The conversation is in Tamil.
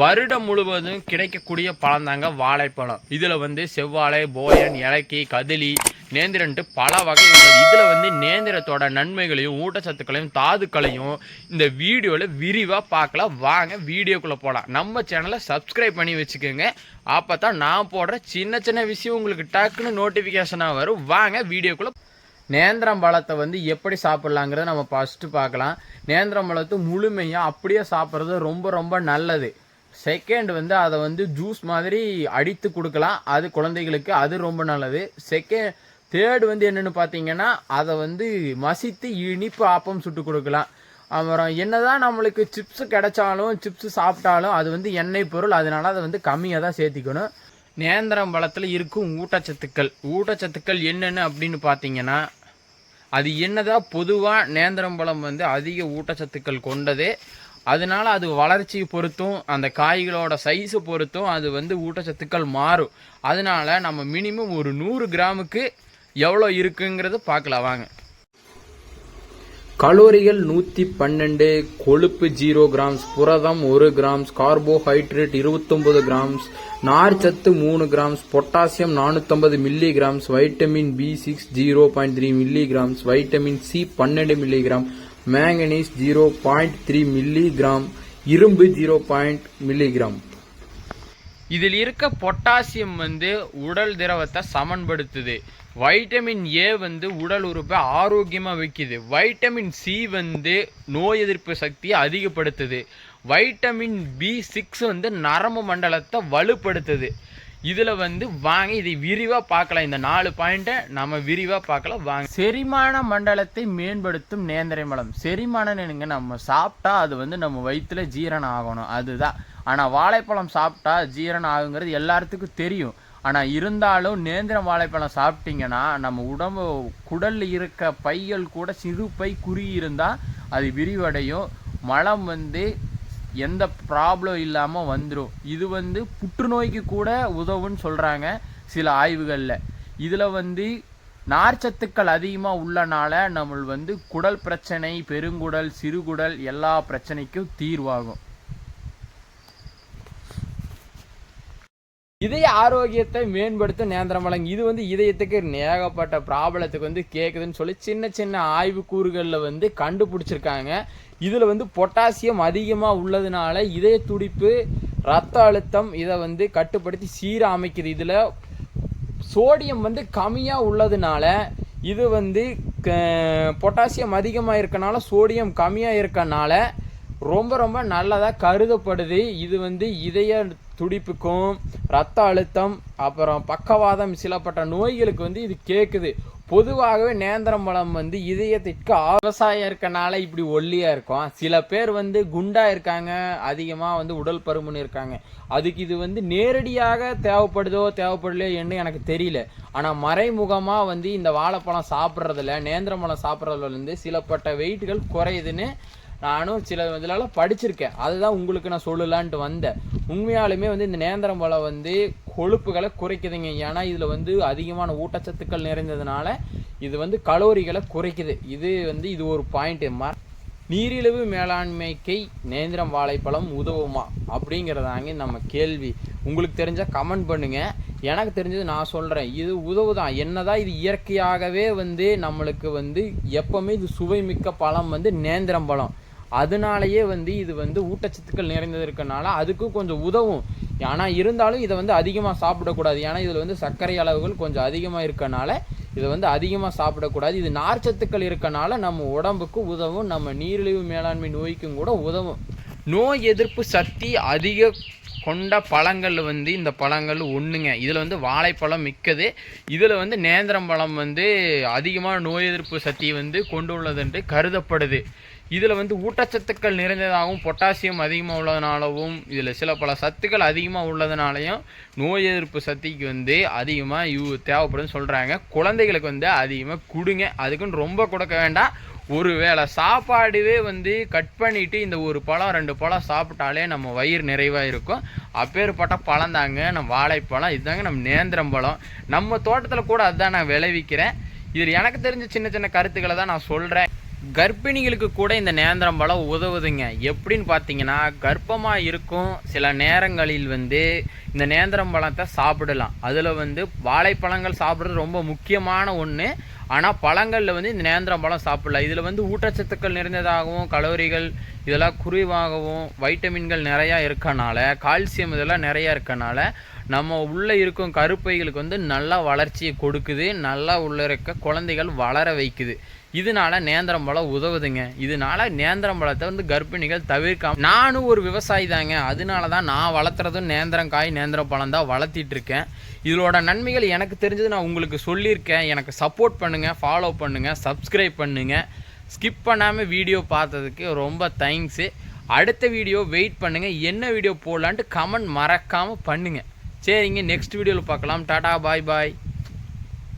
வருடம் முழுவதும் கிடைக்கக்கூடிய பழம் தாங்க வாழைப்பழம். இதில் வந்து செவ்வாழை போயன் இலக்கி கதிலி நேந்திரன்ட்டு பல வகை இதில் வந்து நேந்திரத்தோட நன்மைகளையும் ஊட்டச்சத்துக்களையும் தாதுக்களையும் இந்த வீடியோவில் விரிவாக பார்க்கலாம். வாங்க வீடியோக்குள்ளே போகலாம் நம்ம சேனலை சப்ஸ்கிரைப் பண்ணி வச்சுக்கோங்க. அப்போ தான் நான் போடுற சின்ன சின்ன விஷயம் உங்களுக்கு டக்குன்னு நோட்டிஃபிகேஷனாக வரும். வாங்க வீடியோக்குள்ளே நேந்திரம் பழத்தை வந்து எப்படி சாப்பிட்லாங்கிறத நம்ம ஃபஸ்ட்டு பார்க்கலாம். நேந்திரம் பழத்தை முழுமையாக அப்படியே சாப்பிட்றது ரொம்ப ரொம்ப நல்லது. செகண்ட் வந்து அதை வந்து ஜூஸ் மாதிரி அடித்து கொடுக்கலாம். அது குழந்தைகளுக்கு அது ரொம்ப நல்லது. செகண்ட் தேர்டு வந்து என்னென்னு பார்த்தீங்கன்னா அதை வந்து மசித்து இனிப்பு ஆப்பம் சுட்டு கொடுக்கலாம். அப்புறம் என்னதான் நம்மளுக்கு சிப்ஸ் கிடைச்சாலும் சிப்ஸ் சாப்பிட்டாலும் அது வந்து எண்ணெய் பொருள். அதனால அதை வந்து கம்மியாக தான் சேர்த்திக்கணும். நேந்திரம் பழத்தில் இருக்கும் ஊட்டச்சத்துக்கள். ஊட்டச்சத்துக்கள் என்னென்னு அப்படின்னு பார்த்தீங்கன்னா அது என்னதான் பொதுவாக நேந்திரம் பழம் வந்து அதிக ஊட்டச்சத்துக்கள் கொண்டது அதனால அது வளர்ச்சியை பொறுத்தும் அந்த காய்களோட சைஸை பொறுத்தும் அது வந்து ஊட்டச்சத்துக்கள் மாறும். அதனால நம்ம மினிமம் ஒரு நூறு கிராமுக்கு எவ்வளோ இருக்குங்கிறத பார்க்கலாம் வாங்க. கலோரிகள் நூற்றி பன்னெண்டு கொழுப்பு ஜீரோ கிராம்ஸ் புரதம் ஒரு கிராம்ஸ் கார்போஹைட்ரேட் இருபத்தொம்பது கிராம்ஸ் நார்ச்சத்து மூணு கிராம்ஸ் பொட்டாசியம் நானூற்றம்பது milligrams vitamin B six zero point three milligrams vitamin C பன்னெண்டு milligram manganese zero point three milligram இரும்பு ஜீரோ பாயிண்ட் மில்லி கிராம் இதில் இருக்க பொட்டாசியம் வந்து உடல் திரவத்தை சமன்படுத்துது. வைட்டமின் ஏ வந்து உடல் உறுப்பை ஆரோக்கியமாக வைக்குது. வைட்டமின் சி வந்து நோய் எதிர்ப்பு சக்தியை அதிகப்படுத்துது. வைட்டமின் பி சிக்ஸ் வந்து நரம்பு மண்டலத்தை வலுப்படுத்துது. இதில் வந்து வாங்க இதை விரிவாக பார்க்கலாம். இந்த நாலு பாயிண்ட்டை நம்ம விரிவாக பார்க்கலாம். வாங்க. செரிமான மண்டலத்தை மேம்படுத்தும் நேந்திரை மலம் செரிமானம் என்னங்க? நம்ம சாப்பிட்டா அது வந்து நம்ம வயிற்றுல ஜீரணம் ஆகணும். அதுதான். ஆனால் வாழைப்பழம் சாப்பிட்டா ஜீரணம் ஆகுங்கிறது எல்லாத்துக்கும் தெரியும். ஆனால் இருந்தாலும் நேந்திரம் வாழைப்பழம் சாப்பிட்டீங்கன்னா நம்ம உடம்பு குடலில் இருக்க பைகள் கூட சிறு பை குறி இருந்தால் அது விரிவடையும். மலம் வந்து எந்த ப்ராப்ளம் இல்லாமல் வந்துடும் இது வந்து புற்றுநோய்க்கு கூட உதவுன்னு சொல்கிறாங்க சில ஆய்வுகளில். இதில் வந்து நார்ச்சத்துக்கள் அதிகமாக உள்ளனால நம்ம வந்து குடல் பிரச்சனை பெருங்குடல் சிறுகுடல் எல்லா பிரச்சனைக்கும் தீர்வாகும். இதய ஆரோக்கியத்தை மேம்படுத்தும் நேந்திரமலம் இது வந்து இதயத்துக்கு ஏகப்பட்ட ப்ராப்ளத்துக்கு வந்து கேட்குதுன்னு சொல்லி சின்ன சின்ன ஆய்வு கூறுகளில் வந்து கண்டுபிடிச்சிருக்காங்க. இதில் வந்து பொட்டாசியம் அதிகமாக உள்ளதுனால இதய துடிப்பு ரத்த அழுத்தம் இதை வந்து கட்டுப்படுத்தி சீராக அமைக்குது இதில் சோடியம் வந்து கம்மியாக உள்ளதுனால இது வந்து பொட்டாசியம் அதிகமாக இருக்கனால சோடியம் கம்மியாக இருக்கனால ரொம்ப ரொம்ப நல்லதாக கருதப்படுது. இது வந்து இதய துடிப்புக்கும் ரத்த அழுத்தம் அப்புறம் பக்கவாதம் சிலப்பட்ட நோய்களுக்கு வந்து இது கேட்குது பொதுவாகவே நேந்திரம் பழம் வந்து இதயத்திற்கு விவசாயம் இருக்கனால இப்படி ஒல்லியாக இருக்கும். சில பேர் வந்து குண்டாக இருக்காங்க அதிகமாக வந்து உடல் பருமன் இருக்காங்க. அதுக்கு இது வந்து நேரடியாக தேவைப்படுதோ தேவைப்படலையோ என்று எனக்கு தெரியல. ஆனால் மறைமுகமாக வந்து இந்த வாழைப்பழம் சாப்பிட்றதுல நேந்திரம் பழம் சாப்பிட்றதுலேருந்து சிலப்பட்ட வெயிட்டுகள் குறையுதுன்னு நானும் சில இதிலலாம் படிச்சிருக்கேன். அதுதான் உங்களுக்கு நான் சொல்லலான்ட்டு வந்தேன். உண்மையாலுமே வந்து இந்த நேந்திரம் பழம் வந்து கொழுப்புகளை குறைக்குதுங்க. ஏன்னா இதில் வந்து அதிகமான ஊட்டச்சத்துக்கள் நிறைந்ததுனால இது வந்து கலோரிகளை குறைக்குது. இது வந்து இது ஒரு பாயிண்ட்டு ம நீரிழிவு மேலாண்மைக்கு நேந்திரம் வாழைப்பழம் உதவுமா? அப்படிங்கிறதாங்க நம்ம கேள்வி. உங்களுக்கு தெரிஞ்சால் கமெண்ட் பண்ணுங்கள் எனக்கு தெரிஞ்சது நான் சொல்கிறேன் இது உதவுதான். என்னதான் இது இயற்கையாகவே வந்து நம்மளுக்கு வந்து எப்போவுமே இது சுவைமிக்க பழம் வந்து நேந்திரம் பழம். அதனாலேயே வந்து இது வந்து ஊட்டச்சத்துக்கள் நிறைந்தது இருக்கனால அதுக்கும் கொஞ்சம் உதவும். ஆனால் இருந்தாலும் இதை வந்து அதிகமாக சாப்பிடக்கூடாது. ஏன்னா இதில் வந்து சர்க்கரை அளவுகள் கொஞ்சம் அதிகமாக இருக்கனால இதை வந்து அதிகமாக சாப்பிடக்கூடாது. இது நார்ச்சத்துக்கள் இருக்கனால நம்ம உடம்புக்கு உதவும். நம்ம நீரிழிவு மேலாண்மை நோய்க்கும் கூட உதவும். நோய் எதிர்ப்பு சக்தி அதிக கொண்ட பழங்கள் வந்து இந்த பழங்கள் ஒன்றுங்க இதில் வந்து வாழைப்பழம் மிக்கது. இதில் வந்து நேந்திரம் பழம் வந்து அதிகமான நோய் எதிர்ப்பு சக்தி வந்து கொண்டுள்ளது என்று கருதப்படுது. இதில் வந்து ஊட்டச்சத்துக்கள் நிறைந்ததாகவும் பொட்டாசியம் அதிகமாக உள்ளதுனாலவும் இதில் சில பல சத்துக்கள் அதிகமாக உள்ளதுனாலையும் நோய் எதிர்ப்பு சக்திக்கு வந்து அதிகமாக யூ தேவைப்படுதுன்னு சொல்கிறாங்க குழந்தைகளுக்கு வந்து அதிகமாக கொடுங்க. அதுக்குன்னு ரொம்ப கொடுக்க வேண்டாம். ஒரு வேளை சாப்பாடுவே வந்து கட் பண்ணிவிட்டு இந்த ஒரு பழம் ரெண்டு பழம் சாப்பிட்டாலே நம்ம வயிறு நிறைவாக இருக்கும். அப்பேற்பட்ட பழம் தாங்க நம்ம வாழைப்பழம். இதுதாங்க நம்ம நேந்திரம் பழம். நம்ம தோட்டத்தில் கூட அதுதான் நான் விளைவிக்கிறேன். இதில் எனக்கு தெரிஞ்ச சின்ன சின்ன கருத்துக்களை தான் நான் சொல்கிறேன் கர்ப்பிணிகளுக்கு கூட இந்த நேந்திரம் பழம் உதவுதுங்க. எப்படின்னு பார்த்தீங்கன்னா கர்ப்பமாக இருக்கும் சில நேரங்களில் வந்து இந்த நேந்திரம் பழத்தை சாப்பிடலாம். அதில் வந்து வாழைப்பழங்கள் சாப்பிட்றது ரொம்ப முக்கியமான ஒன்று ஆனால் பழங்களில் வந்து இந்த நேந்திரம் பழம் சாப்பிடலாம் இதில் வந்து ஊட்டச்சத்துக்கள் நிறைந்ததாகவும் கலோரிகள் இதெல்லாம் குறைவாகவும் வைட்டமின்கள் நிறையா இருக்கனால கால்சியம் இதெல்லாம் நிறையா இருக்கனால நம்ம உள்ளே இருக்கும் கருப்பைகளுக்கு வந்து நல்லா வளர்ச்சியை கொடுக்குது நல்லா உள்ள இருக்க குழந்தைகள் வளர வைக்குது. இதனால நேந்திரம் பழம் உதவுதுங்க. இதனால நேந்திரம் பழத்தை வந்து கர்ப்பிணிகள் தவிர்க்காம நானும் ஒரு விவசாயி தாங்க. அதனால தான் நான் வளர்த்துறதும் நேந்திரம் காய் நேந்திரம் பழம் தான் வளர்த்திட்டு இருக்கேன். இதோட நன்மைகள் எனக்கு தெரிஞ்சது நான் உங்களுக்கு சொல்லியிருக்கேன். எனக்கு சப்போர்ட் பண்ணுங்கள் ஃபாலோ பண்ணுங்கள் சப்ஸ்கிரைப் பண்ணுங்கள் ஸ்கிப் பண்ணாமல் வீடியோ பார்த்ததுக்கு ரொம்ப தேங்க்ஸு அடுத்த வீடியோ வெயிட் பண்ணுங்கள் என்ன வீடியோ போடலான்ட்டு கமெண்ட் மறக்காமல் பண்ணுங்கள் சரிங்க நெக்ஸ்ட் வீடியோவில் பார்க்கலாம். டாடா பாய் பாய்